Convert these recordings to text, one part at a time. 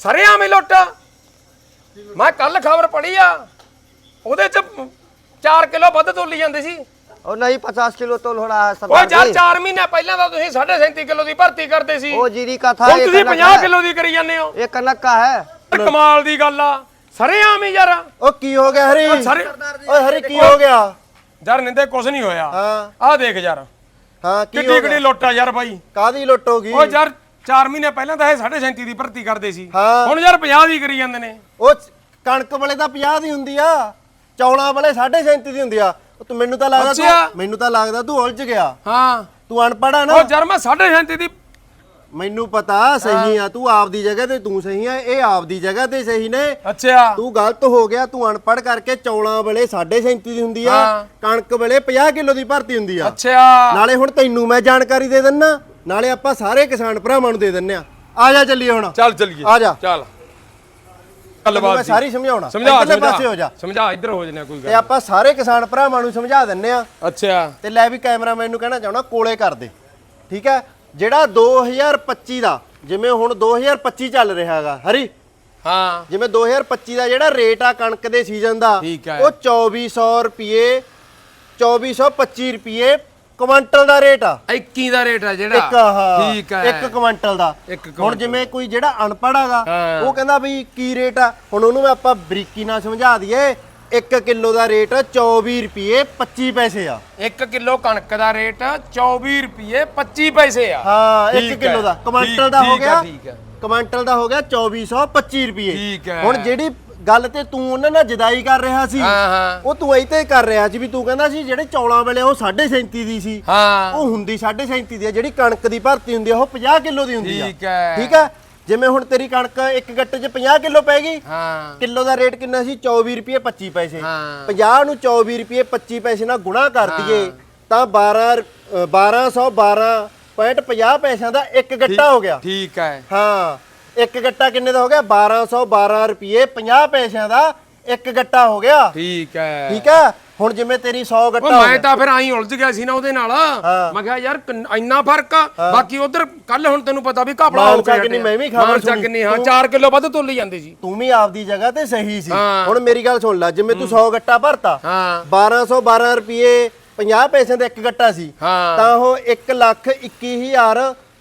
ਸਰੇ ਆਵੇਂ ਲੁੱਟ ਮੈਂ ਕੱਲ ਖਬਰ ਪੜ੍ਹੀ ਆ ਉਹਦੇ ਚ 4 ਕਿਲੋ ਵੱਧ ਤੋਲੀ ਜਾਂਦੇ ਸੀ ਉਹ ਨਹੀਂ 50 ਕਿਲੋ ਤੋਲ ਹੋ ਰਹਾ ਹੈ ਓਏ ਯਾਰ सरदार जी 4 ਮਹੀਨੇ ਪਹਿਲਾਂ ਤਾਂ ਤੁਸੀਂ 37.5 ਕਿਲੋ ਦੀ ਭਰਤੀ ਕਰਦੇ ਸੀ वो जीरी का था ਹੁਣ ये ਤੁਸੀਂ कनक 50 है। ਕਿਲੋ ਦੀ ਕਰੀ ਜਾਂਦੇ ਹੋ ये कनक का है ਯਾਰ ਕਮਾਲ ਦੀ ਗੱਲ ਆ ਸਰੇ ਆਵੇਂ ਯਾਰ ਉਹ ਕੀ ਹੋ ਗਿਆ ਹਰੀ ਓਏ ਸਰੇ ਓਏ ਹਰੀ ਕੀ ਹੋ ਗਿਆ ਯਾਰ ਨਿੰਦੇ ਕੁਝ ਨਹੀਂ ਹੋਇਆ ਹਾਂ ਆਹ ਦੇਖ ਯਾਰ ਹਾਂ ਕੀ ਕਿੱਡੀ ਹੋ ਕਿੱਡੀ ਗਿਆ ਲੁੱਟ ਆ ਯਾਰ ਬਾਈ ਕਾਦੀ ਲੁੱਟ ਹੋ ਗਈ ਓ ਯਾਰ 4 ਮਹੀਨੇ ਪਹਿਲਾਂ ਤਾਂ ਇਹ 37.5 ਦੀ ਭਰਤੀ ਕਰਦੇ ਸੀ। ਹਾਂ। ਹੁਣ ਯਾਰ 50 ਦੀ ਕਰੀ ਜਾਂਦੇ ਨੇ। ਉਹ ਚ- ਕਣਕ ਵਾਲੇ ਤਾਂ 50 ਦੀ ਹੁੰਦੀ ਆ ਚੌਲਾਂ ਵਾਲੇ 37.5 ਦੀ ਹੁੰਦੀ ਆ। ਉਹ ਤੂੰ ਮੈਨੂੰ ਤਾਂ ਲੱਗਦਾ ਅੱਛਾ। ਤੂੰ ਮੈਨੂੰ ਤਾਂ ਲੱਗਦਾ ਤੂੰ ਉਲਝ ਗਿਆ। ਹਾਂ। ਤੂੰ ਅਨਪੜ੍ਹ ਆ ਨਾ। ਉਹ ਯਾਰ ਮੈਂ 37.5 ਦੀ ਮੈਨੂੰ ਪਤਾ ਸਹੀ ਆ ਤੂੰ ਆਪਦੀ ਜਗ੍ਹਾ ਤੇ ਤੂੰ ਸਹੀ ਆ ਇਹ ਆਪਦੀ ਜਗ੍ਹਾ ਤੇ ਸਹੀ ਨੇ। ਅੱਛਾ। ਤੂੰ ਗਲਤ ਹੋ ਗਿਆ ਤੂੰ ਅਨਪੜ੍ਹ ਕਰਕੇ ਚੌਲਾਂ ਵੇਲੇ 37.5 ਦੀ ਹੁੰਦੀ ਆ। ਹਾਂ। ਕਣਕ ਵੇਲੇ 50 ਕਿਲੋ ਦੀ ਭਰਤੀ ਹੁੰਦੀ ਆ। ਅੱਛਾ। ਨਾਲੇ ਹੁਣ ਤੈਨੂੰ ਮੈਂ ਜਾਣਕਾਰੀ ਦੇ ਦਿੰਨਾ। ਨਾਲੇ ਆਪਾਂ ਸਾਰੇ ਕਿਸਾਨ ਭਰਾਵਾਂ ਨੂੰ ਦੇ ਦਿੰਨੇ ਆ। ਆ ਜਾ ਚੱਲੀਏ ਹੁਣ। ਚੱਲ ਚੱਲੀਏ। ਆ ਜਾ। ਚੱਲ। ਗੱਲਬਾਤ ਮੈਂ। ਸਾਰੀ ਸਮਝਾਉਣਾ। ਸਮਝਾ ਇੱਧਰਲੇ ਪਾਸੇ ਹੋ ਜਾ। ਸਮਝਾ ਇੱਧਰ ਹੋ ਜਨੇ ਕੋਈ ਤੇ ਗੱਲ। ਆਪਾਂ ਸਾਰੇ ਕਿਸਾਨ ਭਰਾਵਾਂ ਨੂੰ ਸਮਝਾ ਦਿੰਨੇ ਆ। ਅੱਛਾ। ਤੇ ਲੈ ਵੀ ਕੈਮਰਾਮੈਨ ਨੂੰ ਕਹਿਣਾ ਚਾਹੁੰਦਾ ਕੋਲੇ ਕਰ ਦੇ। ਠੀਕ ਹੈ? ਜਿਹੜਾ 2025 ਦਾ ਜਿਵੇਂ ਹੁਣ 2025 ਚੱਲ ਰਿਹਾ ਹੈਗਾ ਹਰੀ? ਹਾਂ। ਜਿਵੇਂ 2025 ਦਾ ਜਿਹੜਾ ਰੇਟ ਆ ਕਣਕ ਦੇ ਸੀਜ਼ਨ ਦਾ। ਉਹ 2400 ਰੁਪਏ 2425 ਰੁਪਏ ਕੁਇੰਟਲ ਦਾ ਰੇਟ ਆ। 21 ਦਾ ਰੇਟ ਆ ਜਿਹੜਾ। ਇੱਕ ਆਹ ਠੀਕ ਹੈ ਇੱਕ ਕੁਇੰਟਲ ਦਾ। ਇੱਕ ਹੁਣ। ਜਿਵੇਂ ਕੋਈ ਜਿਹੜਾ ਅਨਪੜ੍ਹ ਹੈਗਾ ਹਾਂ। ਉਹ ਕਹਿੰਦਾ ਵੀ ਕੀ ਰੇਟ ਆ? ਹੁਣ ਉਹਨੂੰ ਆਪਾਂ ਬਰੀਕੀ ਨਾਲ ਸਮਝਾ ਦਈਏ 1 ਕਿਲੋ ਦਾ ਰੇਟ 24 ਰੁਪਏ 25 ਪੈਸੇ ਆ। 1 ਕਿਲੋ ਕਣਕ ਦਾ ਰੇਟ 24 ਰੁਪਏ 25 ਪੈਸੇ ਆ। ਹਾਂ 1 ਠੀਕ ਹੈ। ਕਿਲੋ ਦਾ। ਕੁਇੰਟਲ ਠੀਕ- ਦਾ ਹੋ ਠੀਕ ਹੈ, ਗਿਆ। ਠੀਕ ਹੈ। ਕੁਇੰਟਲ ਦਾ ਹੋ ਗਿਆ 2425 ਰੁਪਏ। ਠੀਕ ਹੈ। ਹੁਣ ਜਿਹੜੀ ਗੱਲ ਤੇ ਤੂੰ ਉਹਨਾਂ ਨਾਲ ਜਦਾਈ ਕਰ ਰਿਹਾ ਸੀ। ਹਾਂ ਹਾਂ। ਉਹ ਤੂੰ ਇੱਥੇ ਕਰ ਰਿਹਾ ਸੀ ਵੀ ਤੂੰ ਕਹਿੰਦਾ ਸੀ ਜਿਹੜੇ ਚੌਲਾਂ ਵੇਲੇ ਉਹ 37.5 ਦੀ ਸੀ। ਹਾਂ। ਉਹ ਹੁੰਦੀ 37.5 ਦੀ ਆ ਜਿਹੜੀ ਕਣਕ ਦੀ ਭਰਤੀ ਹੁੰਦੀ ਆ ਉਹ 50 ਕਿਲੋ ਦੀ ਹੁੰਦੀ ਆ। ਠੀਕ ਹੈ। ਠੀਕ ਹੈ? ਜਿਵੇਂ ਹੁਣ ਤੇਰੀ ਕਣਕ ਇੱਕ ਗੱਟੇ 'ਚ 50 ਕਿਲੋ ਪੈ ਗਈ ਹਾਂ। ਕਿਲੋ ਦਾ ਰੇਟ ਕਿੰਨਾ ਸੀ? 24 ਰੁਪਏ 25 ਪੈਸੇ। ਹਾਂ। 50 ਨੂੰ 24 ਰੁਪਏ 25 ਪੈਸੇ ਨਾਲ ਗੁਣਾ ਕਰ ਦਈਏ ਤਾਂ 12 ਅ, 1212.50 ਪੈਸਿਆਂ ਦਾ ਇੱਕ ਗੱਟਾ ਹੋ ਗਿਆ। ਠੀਕ ਹੈ। ਹਾਂ। ਇੱਕ ਗੱਟਾ ਕਿੰਨੇ ਦਾ ਹੋ ਗਿਆ? 1212 ਰੁਪਏ 50 ਪੈਸਿਆਂ ਦਾ ਇੱਕ ਗੱਟਾ ਹੋ ਗਿਆ। ਠੀਕ ਹੈ। ਠੀਕ ਹੈ? ਹੁਣ ਜਿਵੇਂ ਤੇਰੀ 100 ਉਹ ਗੱਟਾ ਮੈਂ ਤਾਂ ਫਿਰ ਆਈ ਉਲਝ ਗਿਆ ਸੀ ਨਾ ਉਹਦੇ ਨਾਲ। ਮੈਂ ਕਿਹਾ ਯਾਰ ਕਿੰਨ- ਇੰਨਾ ਫ਼ਰਕ ਆ। ਬਾਕੀ ਉਧਰ ਕੱਲ ਹੁਣ ਤੈਨੂੰ ਪਤਾ ਵੀ ਘਪਲਾ ਹੋ ਗਿਆ ਕਿੰਨੀ ਮੈਂ ਵੀ ਖਬਰ ਮਾਨਸਾ ਸੁਣੀ। ਕਿੰਨੀ ਹਾਂ ਤੂੰ- 4 ਕਿਲੋ ਵੱਧ ਤੋਲੀ ਜਾਂਦੇ ਸੀ। ਤੂੰ ਵੀ ਆਪਦੀ ਜਗ੍ਹਾ ਤੇ ਸਹੀ ਸੀ। ਹਾਂ। ਹੁਣ ਮੇਰੀ ਗੱਲ ਸੁਣ ਲੈ ਜਿਵੇਂ ਤੂੰ 100 ਗੱਟਾ ਭਰਤਾ ਹਾਂ। 1212 ਰੁਪਏ 50 ਪੈਸੇ ਦਾ ਇੱਕ ਗੱਟਾ ਸੀ ਹਾਂ। ਤਾਂ ਉਹ 1 ਲੱਖ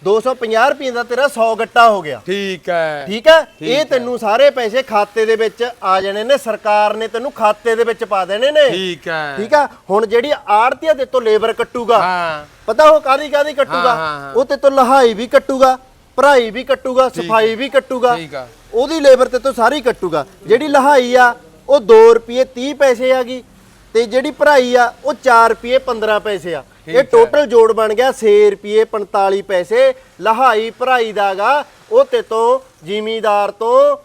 21250 ਰੁਪਏ ਦਾ ਤੇਰਾ 100 ਗੱਟਾ ਹੋ ਗਿਆ। ਠੀਕ ਹੈ। ਠੀਕ ਹੈ? ਇਹ ਤੈਨੂੰ ਸਾਰੇ ਪੈਸੇ ਖਾਤੇ ਦੇ ਵਿੱਚ ਆ ਜਾਣੇ ਨੇ। ਸਰਕਾਰ ਨੇ ਤੈਨੂੰ ਖਾਤੇ ਦੇ ਵਿੱਚ ਪਾ ਦੇਣੇ ਨੇ। ਠੀਕ ਹੈ। ਠੀਕ ਹੈ? ਹੁਣ ਜਿਹੜੀ ਆੜਤੀਆ ਦੇ ਤੋਂ ਲੇਬਰ ਕੱਟੂਗਾ ਹਾਂ। ਪਤਾ ਉਹ ਕਾਦੀ ਕਾਦੀ ਕੱਟੂਗਾ। ਉਹ ਤੇ ਤੋਂ ਲਹਾਈ ਵੀ ਕੱਟੂਗਾ ਭਰਾਈ ਵੀ ਕੱਟੂਗਾ ਸਫ਼ਾਈ ਵੀ ਕੱਟੂਗਾ। ਠੀਕ ਆ ਉਹਦੀ ਲੇਬਰ ਤੇ ਤੋਂ ਸਾਰੀ ਕੱਟੂਗਾ। ਜਿਹੜੀ ਲਹਾਈ ਆ ਉਹ 2 ਰੁਪਏ 30 ਪੈਸੇ ਆਗੀ ਤੇ ਜਿਹੜੀ ਭਰਾਈ ਆ ਉਹ 4 ਰੁਪਏ 15 ਪੈਸੇ ਆ। ਇਹ ਟੋਟਲ ਜੋੜ ਬਣ ਗਿਆ 6 ਰੁਪਏ 45 ਪੈਸੇ। ਲਹਾਈ ਭਰਾਈ ਦਾਗਾ ਉਹ ਤੇ ਤੋਂ ਜ਼ਿਮੀਦਾਰ ਤੋਂ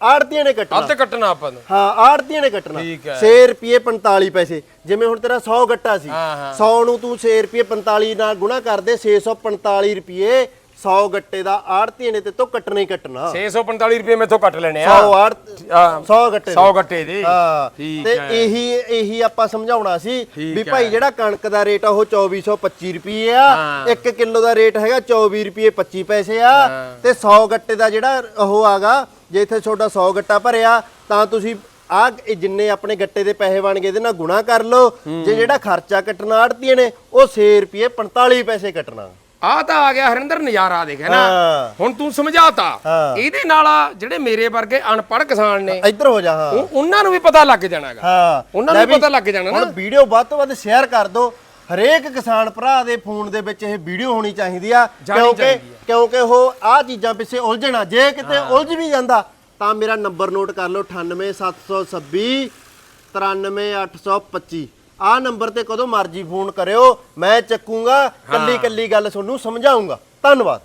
ਆੜਤੀਆਂ ਨੇ ਕੱਟਣਾ। ਅੱਧ ਕੱਟਣਾ ਆਪਾਂ ਨੂੰ। ਹਾਂ ਆੜਤੀਆਂ ਨੇ ਕੱਟਣਾ। ਠੀਕ ਹੈ। 6 ਰੁਪਏ 45 ਪੈਸੇ। ਜਿਵੇਂ ਹੁਣ ਤੇਰਾ 100 ਗੱਟਾ ਸੀ। ਹਾਂ, ਹਾਂ। 100 ਨੂੰ ਤੂੰ 6 ਰੁਪਏ 45 ਨਾਲ ਗੁਣਾ ਕਰਦੇ 645 ਰੁਪਏ 100 ਗੱਟੇ ਦਾ ਆੜਤੀਆਂ ਨੇ ਤੇ ਤੋਂ ਕੱਟਣਾ ਹੀ ਕੱਟਣਾ। 645 ਰੁਪਏ ਮੈਥੋਂ ਕੱਟ ਲੈਣੇ ਆ। 100 ਆੜ ਹਾਂ 100 ਗੱਟੇ 100 ਗੱਟੇ ਦੇ। ਹਾਂ। ਤੇ ਇਹੀ ਇਹੀ ਆਪਾਂ ਸਮਝਾਉਣਾ ਸੀ ਵੀ। ਭਾਈ ਜਿਹੜਾ ਕਣਕ ਦਾ ਰੇਟ ਆ ਉਹ 2425 ਰੁਪਏ ਆ। ਹਾਂ। 1 ਕਿਲੋ ਦਾ ਰੇਟ ਹੈਗਾ 24 ਰੁਪਏ 25 ਪੈਸੇ ਆ। ਤੇ 100 ਗੱਟੇ ਦਾ ਜਿਹੜਾ ਉਹ ਆਗਾ ਜੇ ਇੱਥੇ ਤੁਹਾਡਾ 100 ਗੱਟਾ ਭਰਿਆ ਤਾਂ ਤੁਸੀਂ ਆ ਜਿੰਨੇ ਆਪਣੇ ਗੱਟੇ ਦੇ ਪੈਸੇ ਬਣ ਗਏ ਇਹਦੇ ਨਾਲ ਗੁਣਾ ਕਰ ਲਓ। ਜੇ ਜਿਹੜਾ ਖਰਚਾ ਕੱਟਣਾ ਆੜਤੀਆਂ ਨੇ ਉਹ 6 ਰੁਪਏ 45 ਪੈਸੇ ਕੱਟਣਾ। ਆ ਤਾਂ ਆ ਗਿਆ ਹਰਿੰਦਰ ਨਜ਼ਾਰਾ ਦੇਖ ਨਾ? ਹਾਂ। ਹੁਣ ਤੂੰ ਸਮਝਾਤਾ। ਹਾਂ। ਇਹਦੇ ਨਾਲ ਜਿਹੜੇ ਮੇਰੇ ਵਰਗੇ ਅਨਪੜ੍ਹ ਕਿਸਾਨ ਨੇ ਇੱਧਰ ਹੋ ਜਾ ਹਾਂ। ਉਹ- ਉਹਨਾਂ ਨੂੰ ਵੀ ਪਤਾ ਲੱਗ ਜਾਣਾਗਾ ਹਾਂ। ਉਹਨਾਂ ਨੂੰ ਲੈ ਵੀ ਪਤਾ ਲੱਗ ਜਾਣਾ ਹੁਣ ਨਾ ਵੀਡੀਓ ਵੱਧ ਤੋਂ ਵੱਧ ਸ਼ੇਅਰ ਕਰ ਦਿਓ। ਹਰੇਕ ਕਿਸਾਨ ਭਰਾ ਦੇ ਫੋਨ ਦੇ ਵਿੱਚ ਇਹ ਵੀਡੀਓ ਹੋਣੀ ਚਾਹੀਦੀ ਆ। ਜਾਣੀ ਕਿਉਂਕਿ ਚਾਹੀਦੀ। ਕਿਉਂਕਿ ਉਹ ਆਹ ਚੀਜ਼ਾਂ ਪਿੱਛੇ ਉਲਝਣਾ ਜੇ ਕਿਤੇ ਉਲਝ ਵੀ ਜਾਂਦਾ ਤਾਂ ਮੇਰਾ ਨੰਬਰ ਨੋਟ ਕਰ ਲਓ 98726 93825 ਆਹ ਨੰਬਰ ਤੇ ਕਦੋਂ ਮਰਜ਼ੀ ਫੋਨ ਕਰਿਓ ਮੈਂ ਚੱਕੂਗਾ ਕੱਲੀ ਕੱਲੀ ਗੱਲ ਤੁਹਾਨੂੰ ਸਮਝਾਉਂਗਾ। ਧੰਨਵਾਦ।